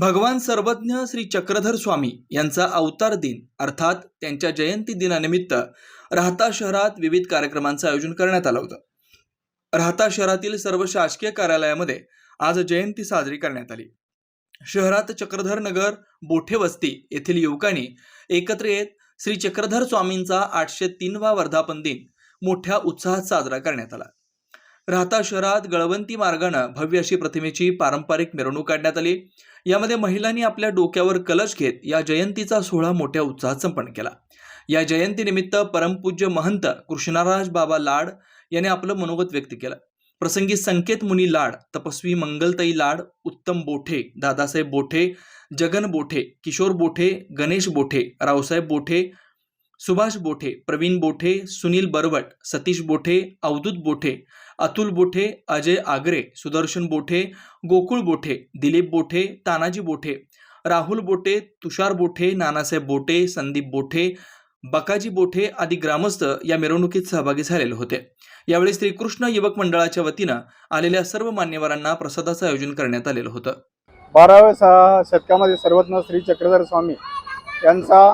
भगवान सर्वज्ञ श्री चक्रधर स्वामी यांचा अवतार दिन अर्थात त्यांच्या जयंती दिनानिमित्त राहता शहरात विविध कार्यक्रमांचं आयोजन करण्यात आलं होतं. राहता शहरातील सर्व शासकीय कार्यालयामध्ये आज जयंती साजरी करण्यात आली. शहरात चक्रधर नगर बोठे वस्ती येथील युवकांनी एकत्र येत श्री चक्रधर स्वामींचा आठशे तीनवा वर्धापन दिन मोठ्या उत्साहात साजरा करण्यात आला. राहता शहरात गळवंती मार्गानं भव्य अशी प्रतिमेची पारंपरिक मिरवणूक काढण्यात आली. यामध्ये महिलांनी आपल्या डोक्यावर कलश घेत या जयंतीचा सोहळा मोठ्या उत्साहात संपन्न केला. या जयंतीनिमित्त परमपूज्य महंत कृष्णराज बाबा लाड यांनी आपलं मनोगत व्यक्त केलं. प्रसंगी संकेत मुनी लाड तपस्वी मंगलताई लाड उत्तम बोठे दादासाहेब बोठे जगन बोठे किशोर बोठे गणेश बोठे रावसाहेब बोठे सुभाष बोठे प्रवीण बोठे सुनील बरवट सतीश बोठे अवधूत बोठे अतुल बोठे अजय आगरे सुदर्शन बोठे गोकुळ बोठे दिलीप बोठे तानाजी बोठे राहुल बोटे तुषार बोठे नानासाहेब बोटे संदीप बोठे बकाजी बोठे आदी ग्रामस्थ या मिरवणुकीत सहभागी झालेले होते. यावेळी श्रीकृष्ण युवक मंडळाच्या वतीनं आलेल्या सर्व मान्यवरांना प्रसादाचं आयोजन करण्यात आलेलं होतं. बाराव्या सहा शतकामध्ये सर्वज्ञ श्री चक्रधर स्वामी यांचा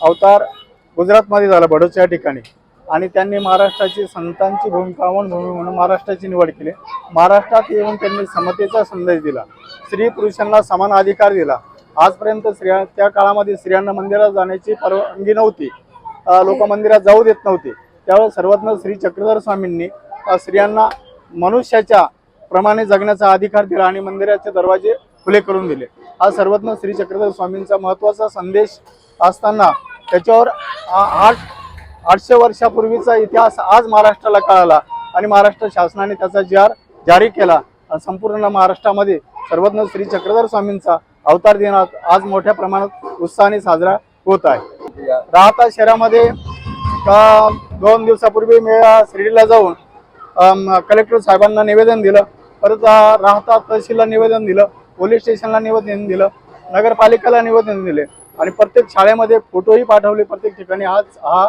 अवतार गुजरातमध्ये झाला बडोच या ठिकाणी. आणि त्यांनी महाराष्ट्राची संतांची भूमी म्हणून महाराष्ट्राची निवड केली. महाराष्ट्रात येऊन त्यांनी समतेचा संदेश दिला. स्त्री पुरुषांना समान अधिकार दिला. आजपर्यंत स्त्रिया त्या काळामध्ये स्त्रियांना मंदिरात जाण्याची परवानगी नव्हती. लोक मंदिरात जाऊ देत नव्हते. त्यावेळेस सर्वज्ञ श्री चक्रधर स्वामींनी स्त्रियांना मनुष्याच्या प्रमाणे जगण्याचा अधिकार दिला आणि मंदिराचे दरवाजे खुले करून दिले. हा सर्वज्ञ श्री चक्रधर स्वामींचा महत्त्वाचा संदेश असताना त्याच्यावर आठ आठशे वर्षापूर्वीचा इतिहास आज महाराष्ट्राला कळाला आणि महाराष्ट्र शासनाने त्याचा जार जारी केला. आणि संपूर्ण महाराष्ट्रामध्ये सर्वज्ञ श्री चक्रधर स्वामींचा अवतार दिन आज मोठ्या प्रमाणात उत्साहाने साजरा होत आहे. राहता शहरामध्ये दोन दिवसापूर्वी मी शिर्डीला जाऊन कलेक्टर साहेबांना निवेदन दिलं. परत राहता तहसीलला निवेदन दिलं पोलीस स्टेशनला निवेदन दिलं नगरपालिकेला निवेदन दिले. आणि प्रत्येक शाळेमध्ये फोटोही पाठवले प्रत्येक ठिकाणी. आज हा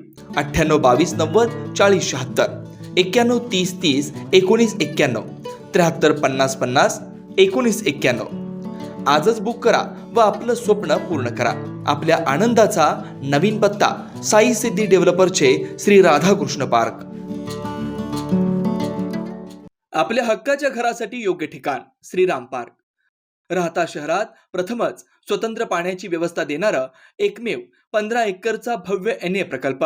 अठ्ठ्याण्णव बावीस नव्वद चाळीस शहात्तर. एक्क्याण्णव तीस तीस एकोणीस एक्क्याण्णव. त्र्याहत्तर पन्नास पन्नास एकोणीस एक्क्याण्णव. आजच बुक करा व आपलं स्वप्न पूर्ण करा. आपल्या आनंदाचा नवीन पत्ता साई सिद्धी डेव्हलपरचे श्री राधाकृष्ण पार्क. आपल्या हक्काच्या घरासाठी योग्य ठिकाण श्रीराम पार्क. राहता शहरात प्रथमच स्वतंत्र पाण्याची व्यवस्था देणारं एकमेव पंधरा एकरचा भव्य एन ए प्रकल्प.